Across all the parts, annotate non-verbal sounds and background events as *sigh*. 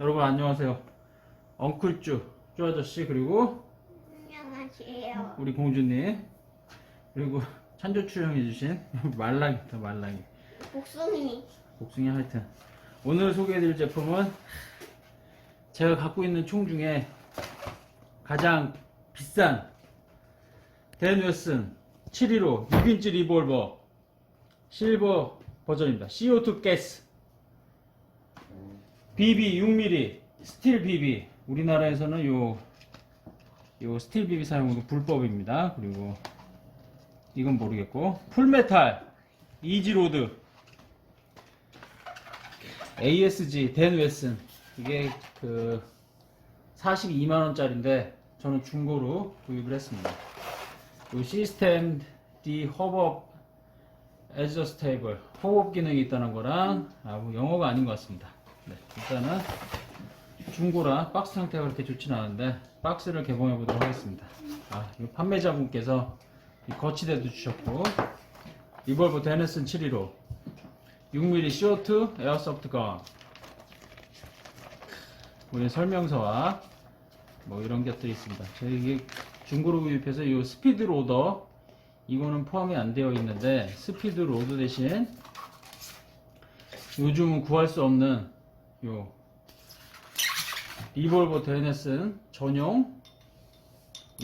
여러분 안녕하세요. 엉클쭈 쪼 아저씨 그리고 안녕하세요. 우리 공주님 그리고 찬조 출연해주신 *laughs* 말랑이다 말랑이 복숭이. 복숭이 하여튼 오늘 소개해드릴 제품은 제가 갖고 있는 총 중에 가장 비싼 댄 웨슨 715 6인치 리볼버 실버 버전입니다. CO2 가스 BB 6mm 스틸 BB 우리나라에서는 요, 요 스틸 BB 사용은 불법입니다. 그리고 이건 모르겠고. 풀메탈 이지로드 ASG 댄 웨슨. 이게 그 42만원짜리인데 저는 중고로 구입을 했습니다. 이 시스템 D 허벅 애저스테이블. 허벅 기능이 있다는 거랑 아, 뭐 영어가 아닌 것 같습니다 네, 일단은 중고라 박스 상태가 그렇게 좋진 않은데 박스를 개봉해 보도록 하겠습니다 아, 이 판매자분께서 이 거치대도 주셨고 리볼버 데네슨 715 6mm 쇼트 에어소프트 건 우리 설명서와 뭐 이런 것들이 있습니다. 저희 중고로 구입해서 이 스피드 로더 이거는 포함이 안 되어 있는데 스피드 로드 대신 요즘은 구할 수 없는 요. 리볼버 데네슨 전용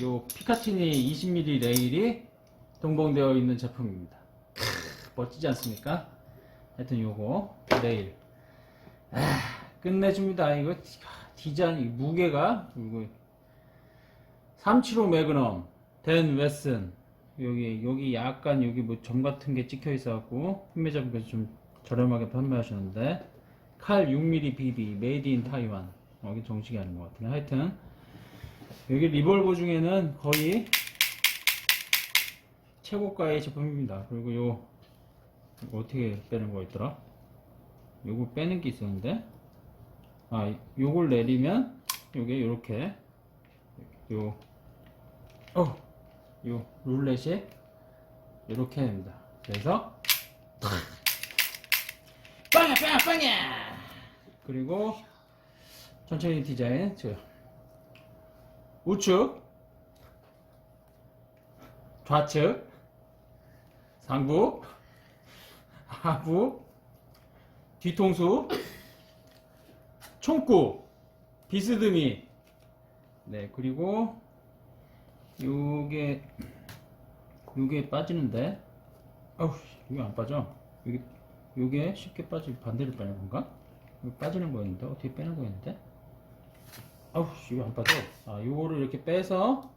요 피카티니 20mm 레일이 동봉되어 있는 제품입니다. 크, 멋지지 않습니까? 하여튼 요거 레일. 아, 끝내줍니다. 이거 디자인 이 무게가 이거 375 매그넘 댄 웨슨. 여기 여기 약간 여기 뭐 점 같은 게 찍혀 있어갖고 판매자분께서 좀 저렴하게 판매하셨는데 칼 6mm BB 메이드 인 타이완. 여기 정식이 아닌 것 같은데. 하여튼 여기 리볼버 중에는 거의 최고가의 제품입니다. 그리고 요 어떻게 빼는 거 있더라? 요거 빼는 게 있었는데. 아 요걸 내리면 요게 요렇게 요 어, 요 룰렛이 요렇게 됩니다. 그래서 빵야 빵야 빵야 그리고 천천히 디자인 저 우측 좌측 상부 하부, 뒤통수, 총구, 비스듬히, 네 그리고 요게 요게 빠지는데, 어우 이게 안 빠져. 여기 요게 쉽게 빠지 반대로 빼는 건가? 이거 빠지는 거였는데 어떻게 빼는 거였는데? 아우 이거 안 빠져. 아 요거를 이렇게 빼서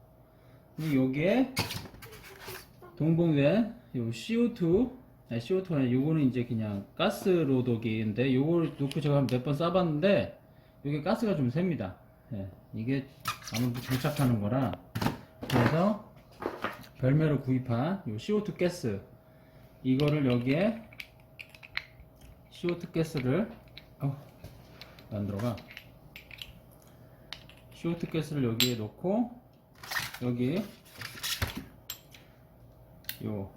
여기에 동봉된 요 CO2 네, CO2가 아니라 요거는 이제 그냥 가스 로더기인데 요걸 놓고 제가 몇번 쏴봤는데 이게 가스가 좀 셉니다. 예, 이게 아무래도 장착하는 거라 그래서 별매로 구입한 요 CO2 가스 이거를 여기에 CO2 가스를 어, 안 들어가 CO2 가스를 여기에 놓고 여기 요,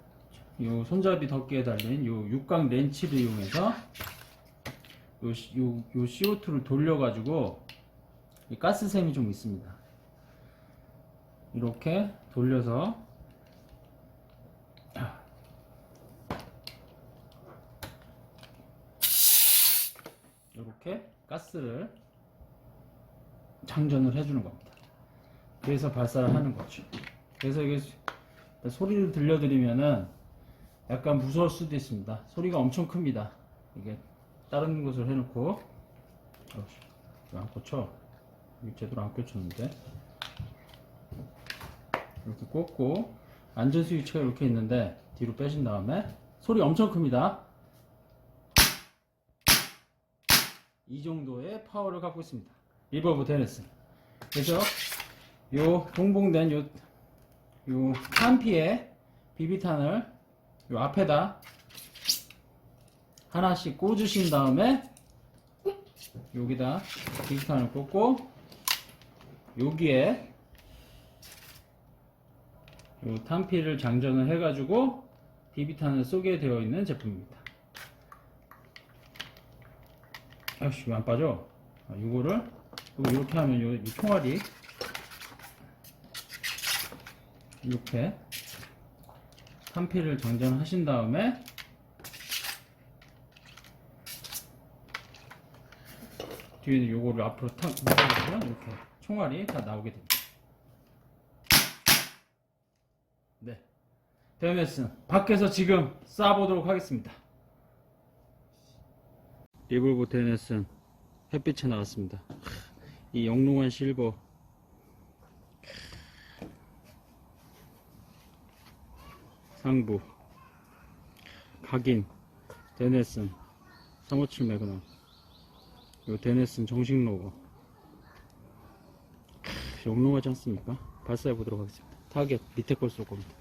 요 손잡이 덮개에 달린 요 육각 렌치를 이용해서 요, 시- 요, 요 CO2를 돌려가지고 이 가스샘이 좀 있습니다. 이렇게 돌려서 이렇게 가스를 장전을 해주는 겁니다. 그래서 발사를 하는 거죠. 그래서 이게 소리를 들려드리면은 약간 무서울 수도 있습니다. 소리가 엄청 큽니다. 이게 다른 곳을 해놓고 왜안 꽂혀? 제대로 안 꽂혔는데 이렇게 꽂고 안전 스위치가 이렇게 있는데 뒤로 빼신 다음에 소리 엄청 큽니다. 이 정도의 파워를 갖고 있습니다. 리버브 데네스. 그래서 요 동봉된 요, 요 탄피에 비비탄을 요 앞에다 하나씩 꽂으신 다음에 여기다 비비탄을 꽂고 여기에 요 탄피를 장전을 해가지고 비비탄을 쏘게 되어 있는 제품입니다. 아씨 왜 안 빠져? 아, 요거 이렇게 하면 요, 이 총알이 이렇게 탄피를 정전하신 다음에 뒤에는 요거를 앞으로 탁 밀어주시면 이렇게 총알이 다 나오게 됩니다. 네. 데메슨 밖에서 지금 쏴보도록 하겠습니다. 리볼브 데네슨 햇빛에 나왔습니다. 이 영롱한 실버 상부 각인 데네슨 357 매그넘 요 데네슨 정식 로고 크, 영롱하지 않습니까? 발사해 보도록 하겠습니다. 타겟 밑에 걸 쏠 겁니다.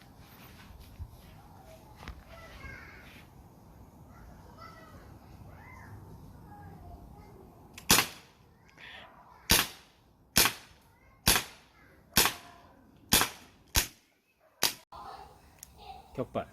격발